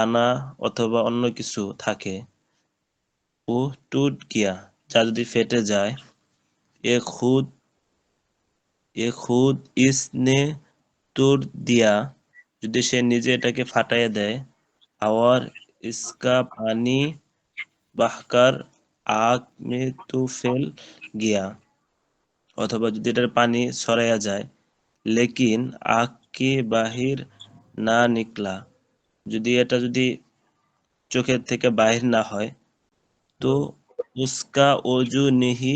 দানা অথবা অন্য কিছু থাকে। ও টুট গিয়া, যা যদি ফেটে যায়, এ খুদ এ খুদ ইসনে তুর দিয়া, যদি সে নিজে এটাকে ফাটাইয়া দেয় আওয়ার ইসকা পানি বাহকার আগ মে তু ফেল গিয়া, অথবা যদি এটার পানি ছড়াইয়া যায়, লেকিন আগ কে বাহির না নিকলা। যদি এটা যদি চোখের থেকে বাহির না হয় তো উস্কা অজু নিহি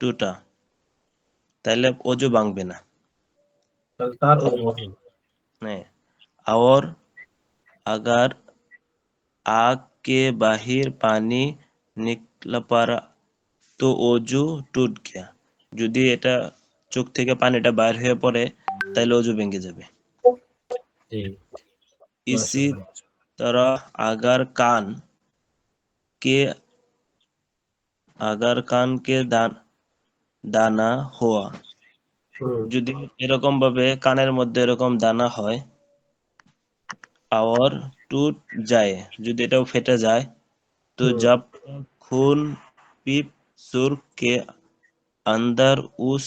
টুটা তাহলে অজু ভাঙবে না তাহলে তার অজু হবে না। नहीं और अगर आग के बाहर पानी निकल पड़ा তো অজু টুট গিয়া যদি এটা চোখ থেকে পানিটা বাইর হয়ে পড়ে তাহলে অজু ভেঙে যাবে জি इसी तरह अगर कान के अगर कान के दान दाना हुआ হুম, যদি এরকম ভাবে কানের মধ্যে এরকম দানা হয় और टूट जाए যদি এটাও ফেটে যায় तो हम्म। जब तक खून पीप सुर के अंदर उस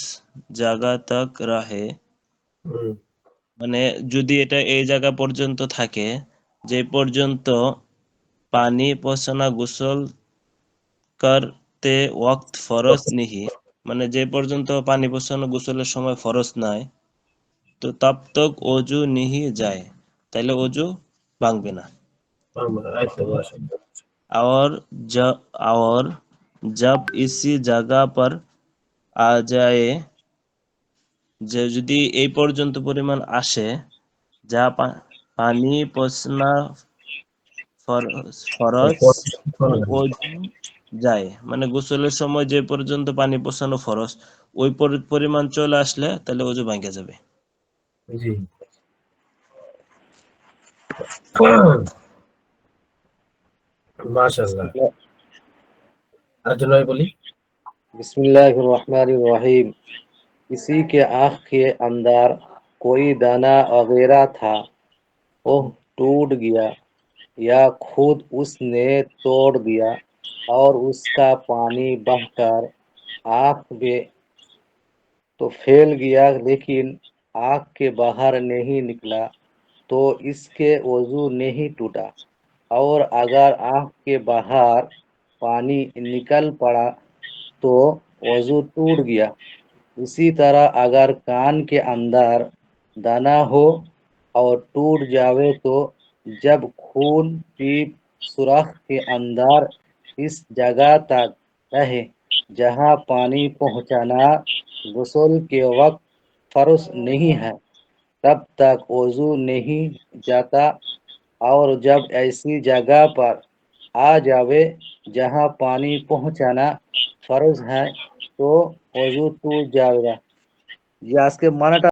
जगह तक रहे হুম, মানে যদি এটা এই জায়গা পর্যন্ত থাকে যে পর্যন্ত পানি পছনা গোসল করতে ওয়াক্ত ফরজ নিহি মানে যে পর্যন্ত পানি পছানো গোসলের সময় ফরজ নাই তো তব তক অজু নিহি যায় তাহলে অজু ভাঙবে না আমরা আচ্ছা মাশাআল্লাহ। और जब और जब इसी जगह पर आ जाए যে যদি এই পর্যন্ত পরিমাণ আসে যা পানি পচনা ফরজ যায়। মানে গোসলের সময় যে পর্যন্ত পানি পচানো ফরজ ওই পরিমাণ চলে আসলে তাহলে ওজু ভাঙে যাবে। আর জন্য বলি। বিসমিল্লাহ রহমান রহিম। किसी के आँख के अंदर कोई दाना वगैरह था। वह टूट गया या खुद उसने तोड़ दिया और उसका पानी बहकर आँख में तो फैल गया, लेकिन आँख के बाहर नहीं निकला तो इसके वज़ू नहीं टूटा। और अगर आँख के बाहर पानी निकल पड़ा तो वज़ू टूट गया। इसी तरह अगर कान के अंदर दाना हो और टूट जावे तो जब खून पीप सुराख के अंदर इस जगह तक रहे, जहाँ पानी पहुँचाना गसल के वक्त फ़र्ज़ नहीं है, तब तक वज़ू नहीं जाता। और जब ऐसी जगह पर आ जावे जहाँ पानी पहुँचाना फ़र्ज़ है तो ozu tu jagra. Ya aske manata